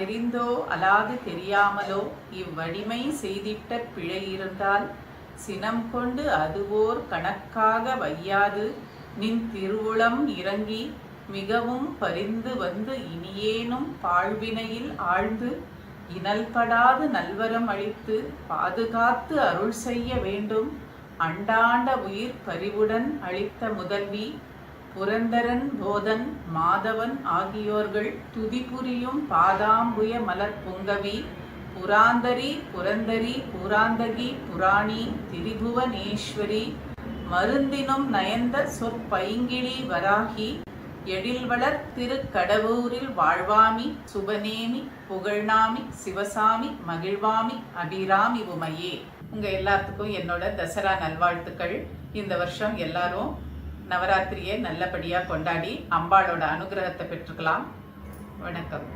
தெரிந்தோ அலாது தெரியாமலோ இவ்வடிமை செய்திட்ட பிழை இருந்தால் சினம் கொண்டு அதுவோர் கணக்காக வையாது. நின் திருவுளம் இறங்கி மிகவும் பரிந்து வந்து இனியேனும் பாழ்வினையில் ஆழ்ந்து இனல்படாது நல்வரம் அளித்து பாதுகாத்து அருள் செய்ய வேண்டும். அண்டாண்ட உயிர் பரிவுடன் அளித்த முதல்வி புரந்தரன் போதன் மாதவன் ஆகியோர்கள் துதிபுரியும் பாதாம்புய மலர் புங்கவி புராந்தரி புரந்தரி புராந்தகி புராணி திரிபுவனேஸ்வரி மருந்தினும் நயந்த சொற்பைங்கிழி வராகி எழில்வளர் திருக்கடவூரில் வாழ்வாமி சுபநேமி புகழ்நாமி சிவசாமி மகிழ்வாமி அபிராமி உமையே. உங்க எல்லாத்துக்கும் என்னோட தசரா நல்வாழ்த்துக்கள். இந்த வருஷம் எல்லாரும் நவராத்திரியை நல்லபடியாக கொண்டாடி அம்பாளோட அனுகிரகத்தை பெற்றுக்கலாம். வணக்கம்.